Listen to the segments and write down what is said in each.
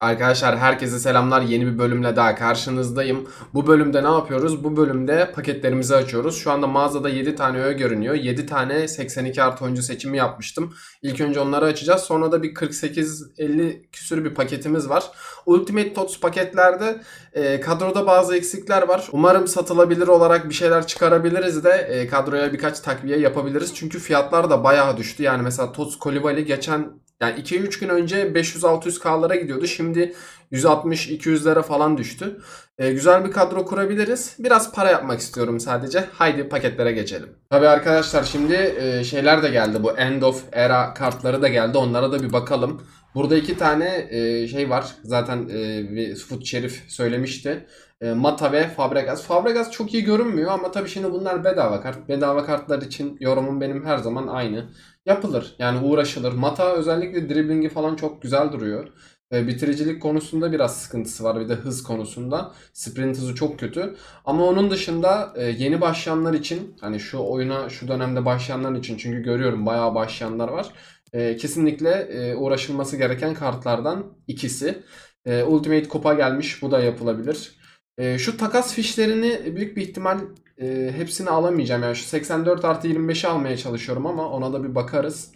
Arkadaşlar herkese selamlar. Yeni bir bölümle daha karşınızdayım. Bu bölümde ne yapıyoruz? Bu bölümde paketlerimizi açıyoruz. Şu anda mağazada 7 tane öğe görünüyor. 7 tane 82 artı oyuncu seçimi yapmıştım. İlk önce onları açacağız. Sonra da bir 48-50 küsür bir paketimiz var. Ultimate Tots paketlerde e, kadroda bazı eksikler var. Umarım satılabilir olarak bir şeyler çıkarabiliriz de e, kadroya birkaç takviye yapabiliriz. Çünkü fiyatlar da bayağı düştü. Yani mesela Tots Kolibali geçen yani 2-3 gün önce 500-600K'lara gidiyordu. Şimdi 160-200'lere falan düştü. Ee, güzel bir kadro kurabiliriz. Biraz para yapmak istiyorum sadece. Haydi paketlere geçelim. Tabii arkadaşlar şimdi e, şeyler de geldi. Bu End of Era kartları da geldi. Onlara da bir bakalım. Burada iki tane e, şey var. Zaten e, Foot Şerif söylemişti. E, Mata ve Fabregas. Fabregas çok iyi görünmüyor ama tabii şimdi bunlar bedava kart. Bedava kartlar için yorumum benim her zaman aynı. Yapılır. Yani uğraşılır. Mata özellikle driblingi falan çok güzel duruyor. E, bitiricilik konusunda biraz sıkıntısı var. Bir de hız konusunda. Sprint hızı çok kötü. Ama onun dışında e, yeni başlayanlar için hani şu oyuna şu dönemde başlayanlar için çünkü görüyorum bayağı başlayanlar var. E, kesinlikle e, uğraşılması gereken kartlardan ikisi. E, Ultimate Kupa gelmiş. Bu da yapılabilir. E, şu takas fişlerini büyük bir ihtimal e, hepsini alamayacağım. Yani şu 84 artı 25'i almaya çalışıyorum ama ona da bir bakarız.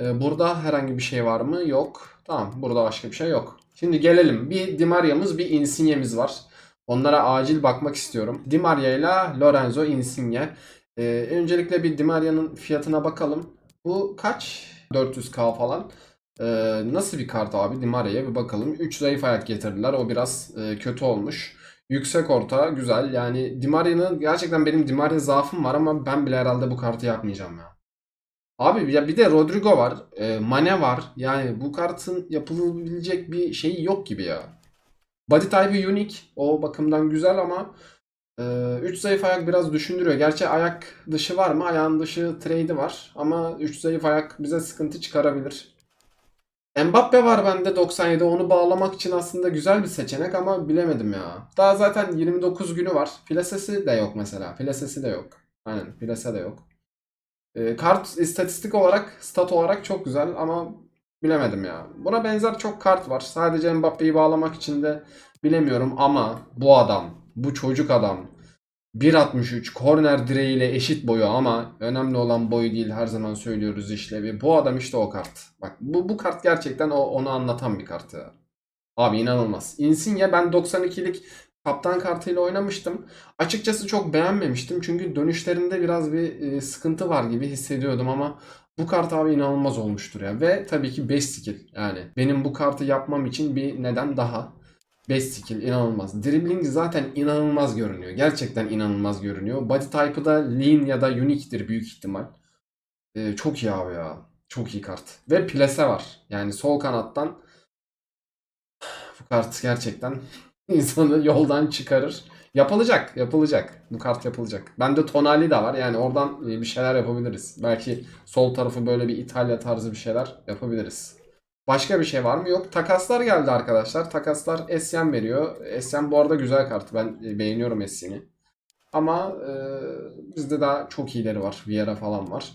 E, burada herhangi bir şey var mı? Yok. Tamam burada başka bir şey yok. Şimdi gelelim. Bir Di Maria'mız bir Insigne'miz var. Onlara acil bakmak istiyorum. Di Maria ile Lorenzo Insigne. E, öncelikle bir Di Maria'nın fiyatına bakalım. Bu kaç? 400k falan. E, nasıl bir kart abi? Di Maria'ya bir bakalım. 3 zayıf ayak getirdiler. O biraz e, kötü olmuş. Yüksek orta güzel. Yani Di Maria'nın gerçekten benim Di Maria zaafım var ama ben bile herhalde bu kartı yapmayacağım ya. Abi ya bir de Rodrigo var. E, Mane var. Yani bu kartın yapılabilecek bir şeyi yok gibi ya. Body type'ı unique. O bakımdan güzel ama 3 zayıf ayak biraz düşündürüyor. Gerçi ayak dışı var mı? Ayağın dışı trade'i var. Ama 3 zayıf ayak bize sıkıntı çıkarabilir. Mbappe var bende 97. Onu bağlamak için aslında güzel bir seçenek ama bilemedim ya. Daha zaten 29 günü var. Plasesi de yok mesela. Plasesi de yok. Aynen plase de yok. E, kart istatistik olarak, stat olarak çok güzel ama bilemedim ya. Buna benzer çok kart var. Sadece Mbappe'yi bağlamak için de bilemiyorum ama bu adam, bu çocuk adam 1.63 korner direğiyle eşit boyu ama önemli olan boyu değil her zaman söylüyoruz işlevi. Bu adam işte o kart. Bak bu, bu kart gerçekten o, onu anlatan bir kart ya. Abi inanılmaz. Insigne ben 92'lik kaptan kartıyla oynamıştım. Açıkçası çok beğenmemiştim. Çünkü dönüşlerinde biraz bir e, sıkıntı var gibi hissediyordum ama bu kart abi inanılmaz olmuştur ya. Ve tabii ki 5 skill. Yani benim bu kartı yapmam için bir neden daha. 5 skill inanılmaz. Dribbling zaten inanılmaz görünüyor. Gerçekten inanılmaz görünüyor. Body type'ı da lean ya da unique'dir büyük ihtimal. Ee, çok iyi abi ya. Çok iyi kart. Ve plase var. Yani sol kanattan bu kart gerçekten insanı yoldan çıkarır. Yapılacak, yapılacak. Bu kart yapılacak. Bende tonali de var. Yani oradan e, bir şeyler yapabiliriz. Belki sol tarafı böyle bir İtalya tarzı bir şeyler yapabiliriz. Başka bir şey var mı? Yok. Takaslar geldi arkadaşlar. Takaslar Essien veriyor. Essien bu arada güzel kart. Ben e, beğeniyorum Essien'i. Ama e, bizde daha çok iyileri var. Vieira falan var.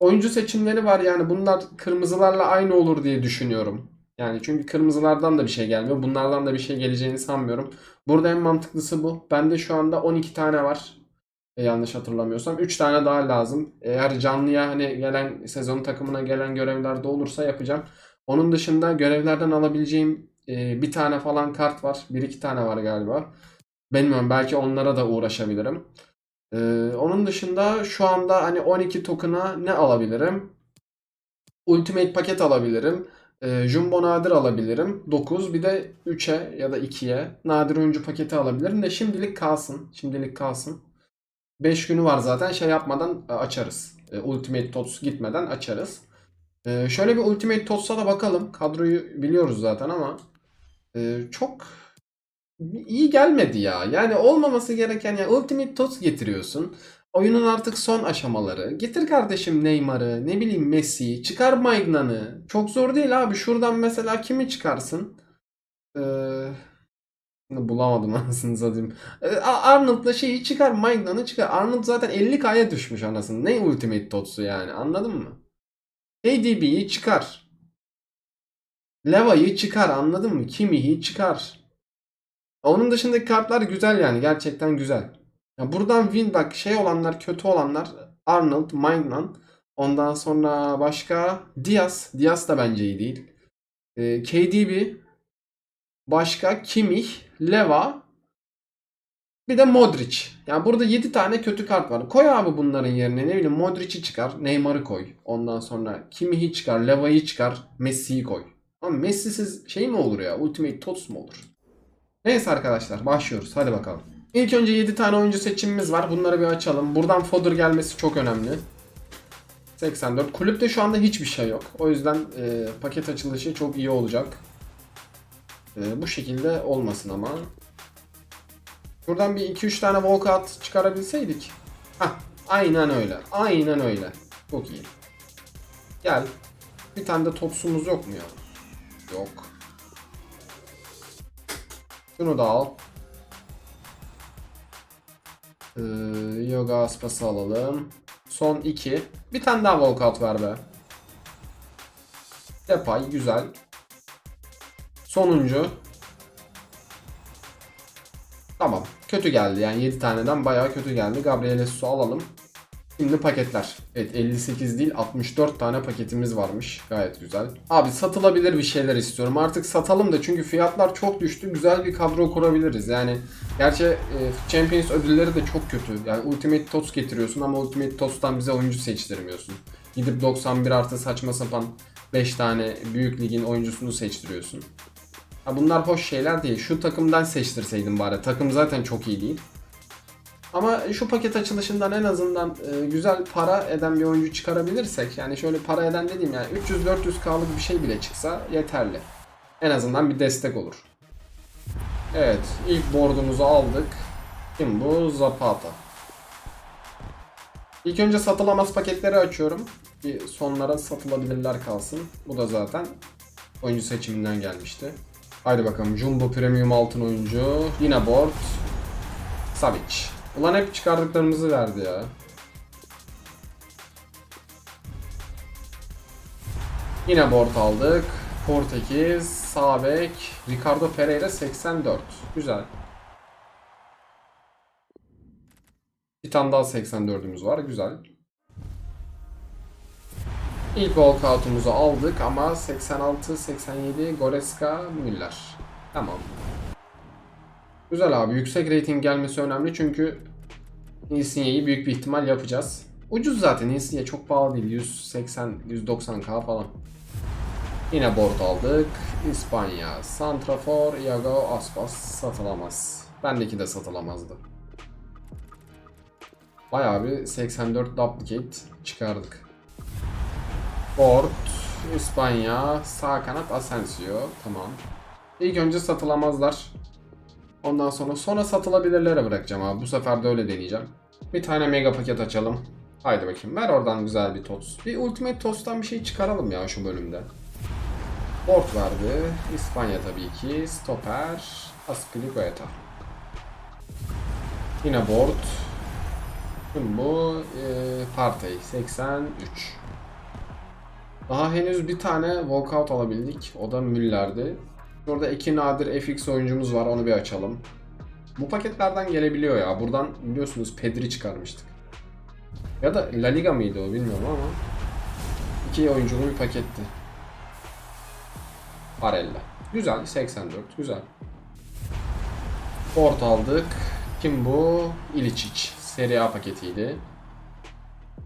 Oyuncu seçimleri var. Yani bunlar kırmızılarla aynı olur diye düşünüyorum. Yani çünkü kırmızılardan da bir şey gelmiyor. Bunlardan da bir şey geleceğini sanmıyorum. Burada en mantıklısı bu. Bende şu anda 12 tane var. E, yanlış hatırlamıyorsam. 3 tane daha lazım. Eğer canlıya hani gelen sezon takımına gelen görevlerde olursa yapacağım. Onun dışında görevlerden alabileceğim e, bir tane falan kart var. Bir iki tane var galiba. Bilmiyorum belki onlara da uğraşabilirim. E, onun dışında şu anda hani 12 token'a ne alabilirim? Ultimate paket alabilirim. E, Jumbo nadir alabilirim. 9 bir de 3'e ya da 2'ye nadir oyuncu paketi alabilirim de şimdilik kalsın. Şimdilik kalsın. 5 günü var zaten şey yapmadan e, açarız. E, Ultimate Tots gitmeden açarız. Ee, şöyle bir Ultimate Tots'a da bakalım. Kadroyu biliyoruz zaten ama e, çok iyi gelmedi ya. Yani olmaması gereken ya Ultimate Tots getiriyorsun. Oyunun artık son aşamaları. Getir kardeşim Neymar'ı, ne bileyim Messi'yi, çıkar Magnan'ı. Çok zor değil abi. Şuradan mesela kimi çıkarsın? Ee, bulamadım anasını satayım. Ee, Arnold'la şeyi çıkar, Magnan'ı çıkar. Arnold zaten 50k'ya düşmüş anasını. Ne Ultimate Tots'u yani anladın mı? KDB'yi çıkar. Leva'yı çıkar anladın mı? Kimi'yi çıkar. Onun dışındaki kartlar güzel yani gerçekten güzel. Ya buradan win bak şey olanlar kötü olanlar Arnold, Maignan ondan sonra başka Diaz. Diaz da bence iyi değil. Ee, KDB başka Kimmich, Leva bir de Modric. Yani burada 7 tane kötü kart var. Koy abi bunların yerine ne bileyim Modric'i çıkar, Neymar'ı koy. Ondan sonra Kimmich'i çıkar, Leva'yı çıkar, Messi'yi koy. Ama Messi'siz şey mi olur ya? Ultimate Tots mu olur? Neyse arkadaşlar başlıyoruz. Hadi bakalım. İlk önce 7 tane oyuncu seçimimiz var. Bunları bir açalım. Buradan fodder gelmesi çok önemli. 84. Kulüpte şu anda hiçbir şey yok. O yüzden e, paket açılışı çok iyi olacak. E, bu şekilde olmasın ama. Buradan bir 2-3 tane walkout çıkarabilseydik. Hah, aynen öyle. Aynen öyle. Çok iyi. Gel. Bir tane de topsumuz yok mu ya? Yok. Şunu da al. Ee, yoga aspası alalım. Son 2. Bir tane daha walkout ver be. Depay güzel. Sonuncu. Tamam. Kötü geldi yani 7 taneden bayağı kötü geldi. Gabriel Su alalım. Şimdi paketler. Evet 58 değil 64 tane paketimiz varmış. Gayet güzel. Abi satılabilir bir şeyler istiyorum. Artık satalım da çünkü fiyatlar çok düştü. Güzel bir kadro kurabiliriz. Yani gerçi e, Champions ödülleri de çok kötü. Yani Ultimate Tots getiriyorsun ama Ultimate Tots'tan bize oyuncu seçtirmiyorsun. Gidip 91 artı saçma sapan 5 tane büyük ligin oyuncusunu seçtiriyorsun. Ha bunlar hoş şeyler değil. Şu takımdan seçtirseydim bari. Takım zaten çok iyi değil. Ama şu paket açılışından en azından e, güzel para eden bir oyuncu çıkarabilirsek yani şöyle para eden dediğim yani 300-400k'lık bir şey bile çıksa yeterli. En azından bir destek olur. Evet ilk boardumuzu aldık. Kim bu? Zapata. İlk önce satılamaz paketleri açıyorum. Bir sonlara satılabilirler kalsın. Bu da zaten oyuncu seçiminden gelmişti. Haydi bakalım Jumbo Premium altın oyuncu. Yine board. Savic. Ulan hep çıkardıklarımızı verdi ya. Yine board aldık. Portekiz, sağ bek, Ricardo Pereira 84. Güzel. Bir tane daha 84'ümüz var. Güzel. İlk walkout'umuzu aldık ama 86-87 Goreska Müller. Tamam. Güzel abi. Yüksek rating gelmesi önemli çünkü Insigne'yi büyük bir ihtimal yapacağız. Ucuz zaten. Insigne çok pahalı değil. 180-190k falan. Yine board aldık. İspanya. Santrafor, Iago Aspas satılamaz. Bendeki de satılamazdı. Bayağı bir 84 duplicate çıkardık. Board, İspanya, sağ kanat Asensio. Tamam. İlk önce satılamazlar. Ondan sonra sonra satılabilirlere bırakacağım abi. Bu sefer de öyle deneyeceğim. Bir tane mega paket açalım. Haydi bakayım. Ver oradan güzel bir tots. Bir Ultimate Tots'tan bir şey çıkaralım ya şu bölümde. Board verdi. İspanya tabii ki. Stoper. Aspilicueta. Yine board. Kim bu? Ee, Partey. 83. Daha henüz bir tane walkout alabildik. O da Müller'di. Burada iki nadir FX oyuncumuz var. Onu bir açalım. Bu paketlerden gelebiliyor ya. Buradan biliyorsunuz Pedri çıkarmıştık. Ya da La Liga mıydı o bilmiyorum ama. iki oyunculu bir paketti. Barella. Güzel. 84. Güzel. Port aldık. Kim bu? Ilicic. Serie A paketiydi.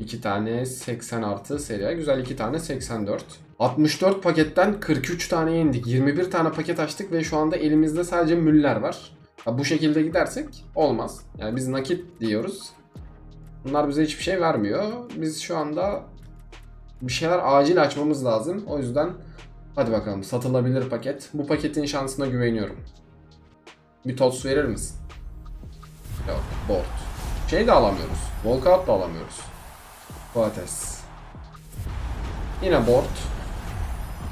2 tane 80 artı Serie A. Güzel 2 tane 84. 64 paketten 43 tane indik. 21 tane paket açtık ve şu anda elimizde sadece müller var. Ha, bu şekilde gidersek olmaz. Yani biz nakit diyoruz. Bunlar bize hiçbir şey vermiyor. Biz şu anda bir şeyler acil açmamız lazım. O yüzden hadi bakalım satılabilir paket. Bu paketin şansına güveniyorum. Bir tots verir misin? Yok. Board. Şey de alamıyoruz. Walkout da alamıyoruz. Boates. Yine board.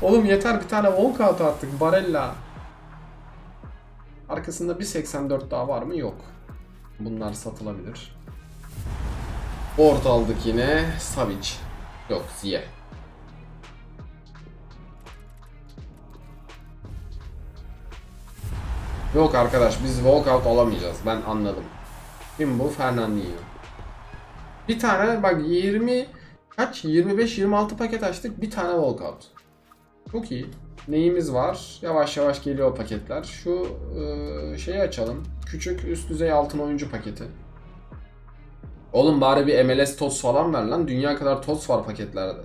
Oğlum yeter bir tane walkout attık. Barella. Arkasında bir 84 daha var mı? Yok. Bunlar satılabilir. Board aldık yine. Savic. Yok Ziye. Yok arkadaş biz walkout alamayacağız. Ben anladım. Kim bu? Fernandinho. Bir tane bak 20 kaç? 25-26 paket açtık. Bir tane walkout. Çok iyi. Neyimiz var? Yavaş yavaş geliyor paketler. Şu e, şeyi açalım. Küçük üst düzey altın oyuncu paketi. Oğlum bari bir MLS toz falan ver lan. Dünya kadar toz var paketlerde.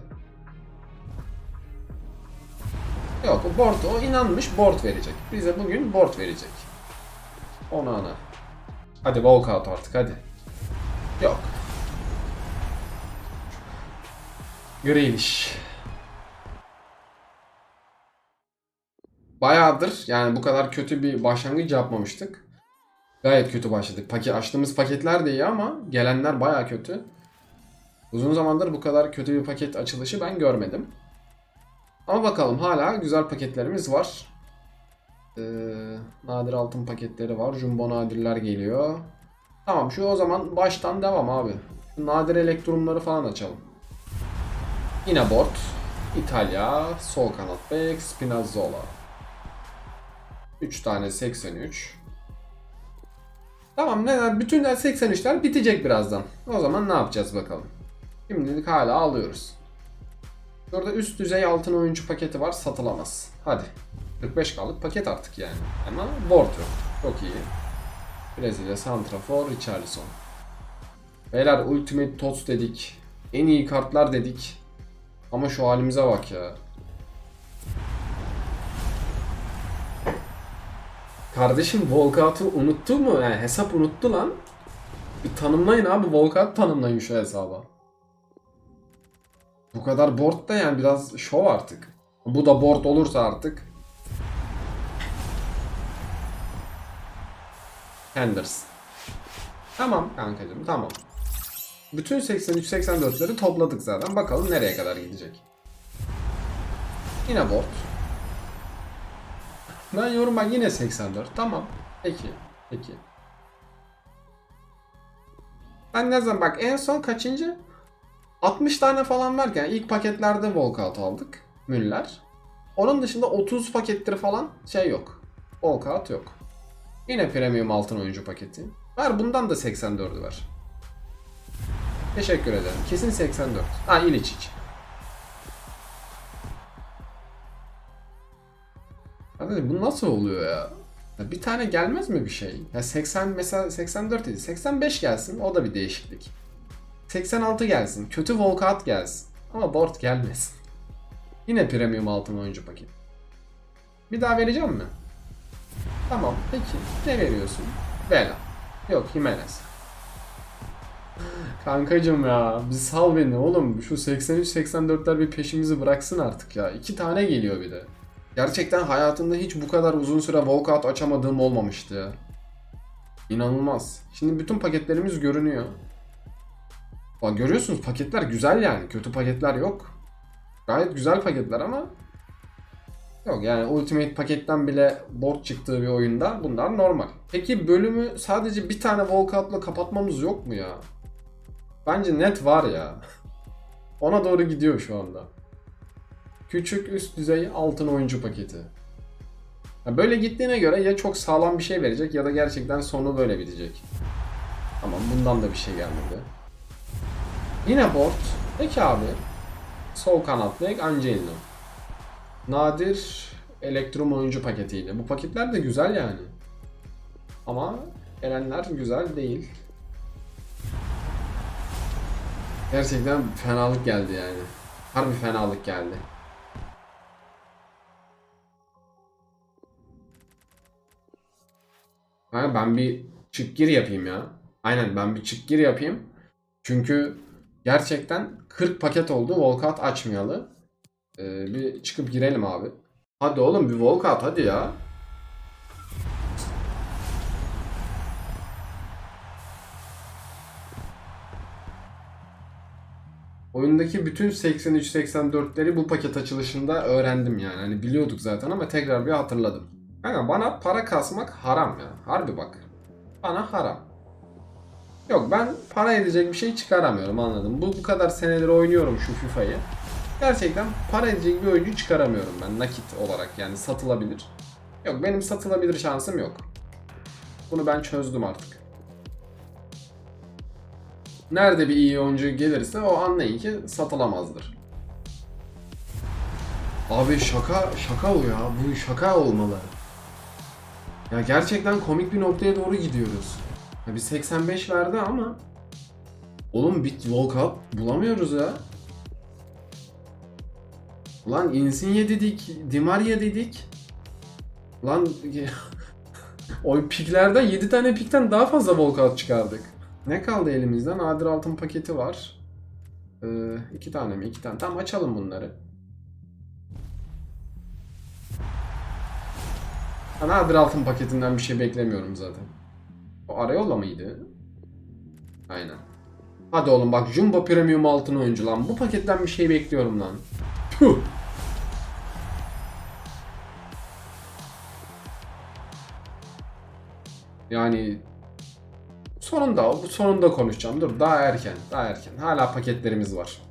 Yok o board o inanmış board verecek. Bize bugün board verecek. Ona ana. Hadi walkout artık hadi. Yok. Grealish. Bayağıdır yani bu kadar kötü bir başlangıç yapmamıştık. Gayet kötü başladık. Paket, açtığımız paketler de iyi ama gelenler baya kötü. Uzun zamandır bu kadar kötü bir paket açılışı ben görmedim. Ama bakalım hala güzel paketlerimiz var. Ee, nadir altın paketleri var. Jumbo nadirler geliyor. Tamam şu o zaman baştan devam abi. Nadir elektrumları falan açalım. Yine board. İtalya, sol kanat bek, Spinazzola. 3 tane 83. Tamam ne bütün 83'ler bitecek birazdan. O zaman ne yapacağız bakalım. Şimdilik hala alıyoruz. Burada üst düzey altın oyuncu paketi var satılamaz. Hadi. 45 kalık paket artık yani. Ama board yok. Çok iyi. Brezilya Santrafor Richarlison. Beyler Ultimate Tots dedik. En iyi kartlar dedik. Ama şu halimize bak ya. Kardeşim Volkat'ı unuttu mu? Yani hesap unuttu lan. Bir tanımlayın abi. Volkat tanımlayın şu hesaba. Bu kadar board da yani biraz şov artık. Bu da board olursa artık. Henderson. Tamam kankacığım tamam. Bütün 83-84'leri topladık zaten. Bakalım nereye kadar gidecek. Yine board. Ben yorum bak yine 84. Tamam. Peki. Peki. Ben ne zaman bak en son kaçıncı? 60 tane falan varken ilk paketlerde walkout aldık. Müller. Onun dışında 30 pakettir falan şey yok. Walkout yok. Yine premium altın oyuncu paketi. Ver bundan da 84'ü ver. Teşekkür ederim. Kesin 84. Ha İliçiç. Abi bu nasıl oluyor ya? ya? Bir tane gelmez mi bir şey? Ya 80 mesela 84 idi. 85 gelsin o da bir değişiklik. 86 gelsin. Kötü walkout gelsin. Ama board gelmesin. Yine premium altın oyuncu paket. Bir daha vereceğim mi? Tamam peki. Ne veriyorsun? Vela. Yok Jimenez. Kankacım ya bir sal beni oğlum. Şu 83-84'ler bir peşimizi bıraksın artık ya. İki tane geliyor bir de. Gerçekten hayatımda hiç bu kadar uzun süre walkout açamadığım olmamıştı ya. İnanılmaz. Şimdi bütün paketlerimiz görünüyor. Bak görüyorsunuz paketler güzel yani. Kötü paketler yok. Gayet güzel paketler ama Yok yani Ultimate paketten bile board çıktığı bir oyunda bunlar normal. Peki bölümü sadece bir tane walkout'la kapatmamız yok mu ya? Bence net var ya. Ona doğru gidiyor şu anda. Küçük üst düzey altın oyuncu paketi. Böyle gittiğine göre ya çok sağlam bir şey verecek ya da gerçekten sonu böyle bitecek. Tamam bundan da bir şey gelmedi. Yine board. Peki abi. Sol kanat bek Angelino. Nadir Elektrum oyuncu paketiyle. Bu paketler de güzel yani. Ama gelenler güzel değil. Gerçekten fenalık geldi yani. Harbi fenalık geldi. Ha, ben bir çık gir yapayım ya. Aynen ben bir çık gir yapayım. Çünkü gerçekten 40 paket oldu. Walkout açmayalı. Ee, bir çıkıp girelim abi. Hadi oğlum bir walkout hadi ya. Oyundaki bütün 83-84'leri bu paket açılışında öğrendim yani. Hani biliyorduk zaten ama tekrar bir hatırladım. Kanka bana para kasmak haram ya. Harbi bak. Bana haram. Yok ben para edecek bir şey çıkaramıyorum anladım. Bu bu kadar senedir oynuyorum şu FIFA'yı. Gerçekten para edecek bir oyuncu çıkaramıyorum ben nakit olarak yani satılabilir. Yok benim satılabilir şansım yok. Bunu ben çözdüm artık. Nerede bir iyi oyuncu gelirse o anlayın ki satılamazdır. Abi şaka şaka o ya. Bu şaka olmalı. Ya gerçekten komik bir noktaya doğru gidiyoruz. Ya bir 85 verdi ama Oğlum bir walkout bulamıyoruz ya. Ulan Insigne dedik, Di Maria dedik. Lan o piklerden 7 tane pikten daha fazla walkout çıkardık. Ne kaldı elimizden? Nadir altın paketi var. Ee, iki tane mi? İki tane. Tamam açalım bunları. Ha, Nadir altın paketinden bir şey beklemiyorum zaten. O Arayola mıydı? Aynen. Hadi oğlum bak Jumbo Premium altın oyuncu lan. Bu paketten bir şey bekliyorum lan. Puh. Yani sonunda bu sonunda konuşacağım. Dur daha erken. Daha erken. Hala paketlerimiz var.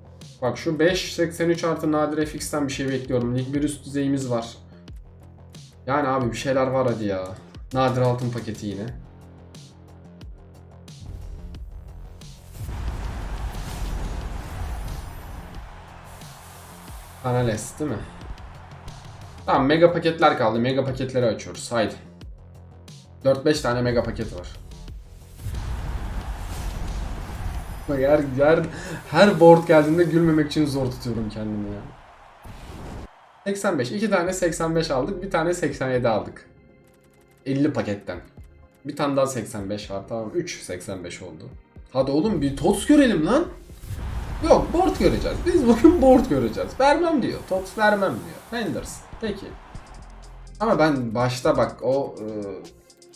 Bak şu 5.83 artı nadir FX'ten bir şey bekliyorum. Lig bir üst düzeyimiz var. Yani abi bir şeyler var hadi ya. Nadir altın paketi yine. Anales değil mi? Tamam mega paketler kaldı. Mega paketleri açıyoruz. Haydi. 4-5 tane mega paket var. Her, her, her board geldiğinde gülmemek için zor tutuyorum kendimi ya. 85. 2 tane 85 aldık. Bir tane 87 aldık. 50 paketten. Bir tane daha 85 var. Tamam 3 85 oldu. Hadi oğlum bir TOTS görelim lan. Yok board göreceğiz. Biz bugün board göreceğiz. Vermem diyor. TOTS vermem diyor. Renders. Peki. Ama ben başta bak o e,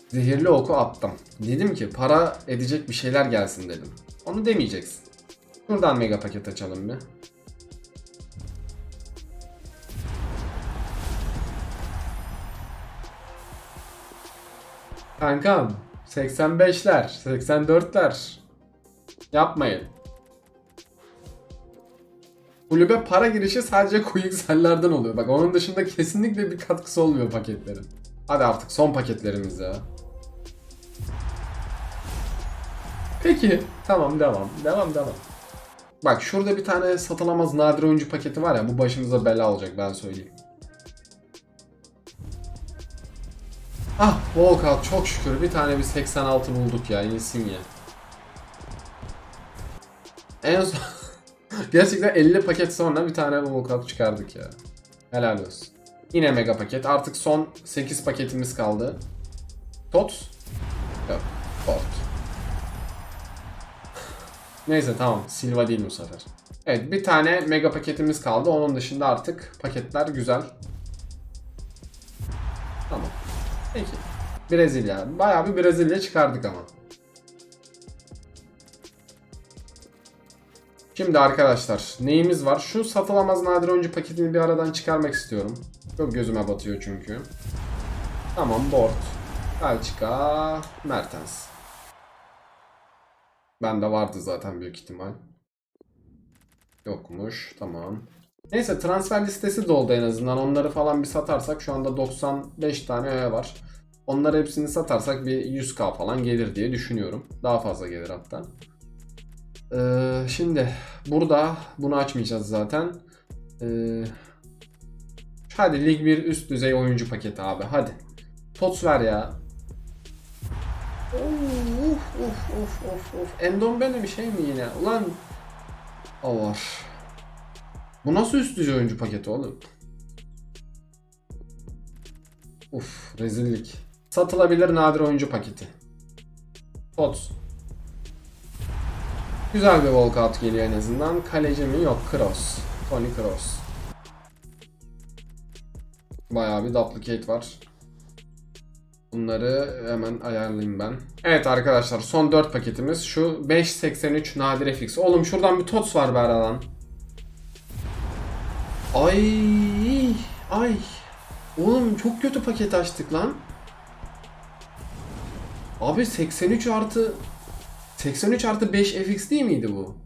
zehirli oku attım. Dedim ki para edecek bir şeyler gelsin dedim. Onu demeyeceksin. Buradan mega paket açalım bir. Kankam 85'ler, 84'ler. Yapmayın. Kulübe para girişi sadece Quicksel'lerden oluyor. Bak onun dışında kesinlikle bir katkısı olmuyor paketlerin. Hadi artık son paketlerimiz ya. Peki. Tamam devam. Devam devam. Bak şurada bir tane satılamaz nadir oyuncu paketi var ya bu başımıza bela olacak ben söyleyeyim. Ah Walkout çok şükür bir tane bir 86 bulduk ya Insigne. En son gerçekten 50 paket sonra bir tane Walkout çıkardık ya. Helal olsun. Yine mega paket. Artık son 8 paketimiz kaldı. Tot? Yok. Port. Neyse tamam. Silva değil bu sefer. Evet bir tane mega paketimiz kaldı. Onun dışında artık paketler güzel. Tamam. Peki. Brezilya. Bayağı bir Brezilya çıkardık ama. Şimdi arkadaşlar neyimiz var? Şu satılamaz nadir oyuncu paketini bir aradan çıkarmak istiyorum. Çok gözüme batıyor çünkü. Tamam board. Belçika. Mertens. Bende vardı zaten büyük ihtimal. Yokmuş. Tamam. Neyse transfer listesi doldu en azından. Onları falan bir satarsak şu anda 95 tane öğe var. Onları hepsini satarsak bir 100k falan gelir diye düşünüyorum. Daha fazla gelir hatta. Ee, şimdi burada bunu açmayacağız zaten. Ee, hadi Lig 1 üst düzey oyuncu paketi abi hadi. Tots ver ya. Of of of of of. Endombele bir şey mi yine? Ulan Allah. Bu nasıl üst düzey oyuncu paketi oğlum? Uf rezillik. Satılabilir nadir oyuncu paketi. Tots. Güzel bir walkout geliyor en azından. Kaleci mi? Yok. Kroos. Tony Kroos. Bayağı bir duplicate var. Bunları hemen ayarlayayım ben. Evet arkadaşlar son 4 paketimiz. Şu 5.83 nadir FX. Oğlum şuradan bir TOTS var be aradan. Ay ay. Oğlum çok kötü paket açtık lan. Abi 83 artı 83 artı 5 FX değil miydi bu?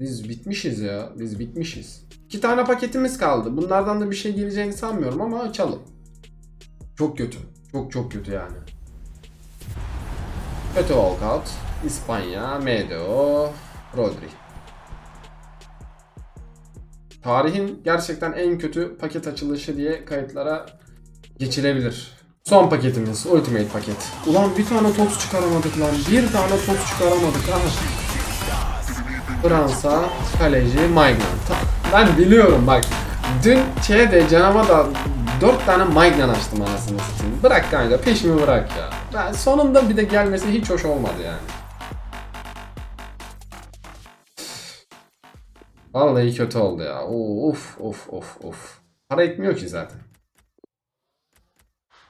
Biz bitmişiz ya. Biz bitmişiz. İki tane paketimiz kaldı. Bunlardan da bir şey geleceğini sanmıyorum ama açalım. Çok kötü. Çok çok kötü yani. Kötü Walkout, İspanya, MDO, Rodri. Tarihin gerçekten en kötü paket açılışı diye kayıtlara geçilebilir. Son paketimiz Ultimate paket. Ulan bir tane top çıkaramadık lan. Bir tane top çıkaramadık. Aha. Fransa kaleci Maignan. Ben biliyorum bak. Dün şeyde canama da 4 tane Maignan açtım anasını satayım. Bırak kanka peşimi bırak ya. Ben sonunda bir de gelmesi hiç hoş olmadı yani. Vallahi kötü oldu ya. Of of of of. Para etmiyor ki zaten.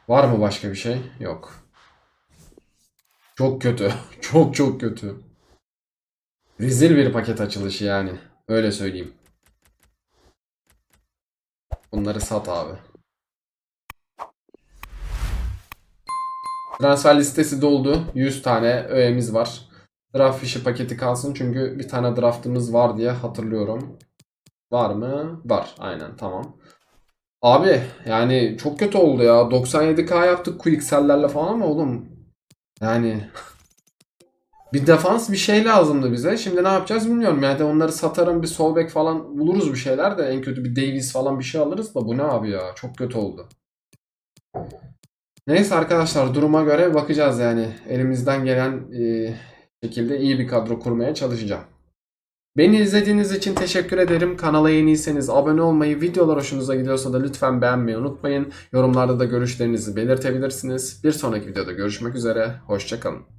Var mı başka bir şey? Yok. Çok kötü. çok çok kötü. Rezil bir paket açılışı yani. Öyle söyleyeyim. Bunları sat abi. Transfer listesi doldu. 100 tane öğemiz var. Draft fişi paketi kalsın çünkü bir tane draftımız var diye hatırlıyorum. Var mı? Var. Aynen tamam. Abi yani çok kötü oldu ya. 97k yaptık quicksellerle falan ama oğlum. Yani bir defans bir şey lazımdı bize. Şimdi ne yapacağız bilmiyorum. Yani onları satarım bir sol bek falan buluruz bir şeyler de en kötü bir Davis falan bir şey alırız da bu ne abi ya? Çok kötü oldu. Neyse arkadaşlar duruma göre bakacağız yani. Elimizden gelen e, şekilde iyi bir kadro kurmaya çalışacağım. Beni izlediğiniz için teşekkür ederim. Kanala yeniyseniz abone olmayı, videolar hoşunuza gidiyorsa da lütfen beğenmeyi unutmayın. Yorumlarda da görüşlerinizi belirtebilirsiniz. Bir sonraki videoda görüşmek üzere. Hoşçakalın.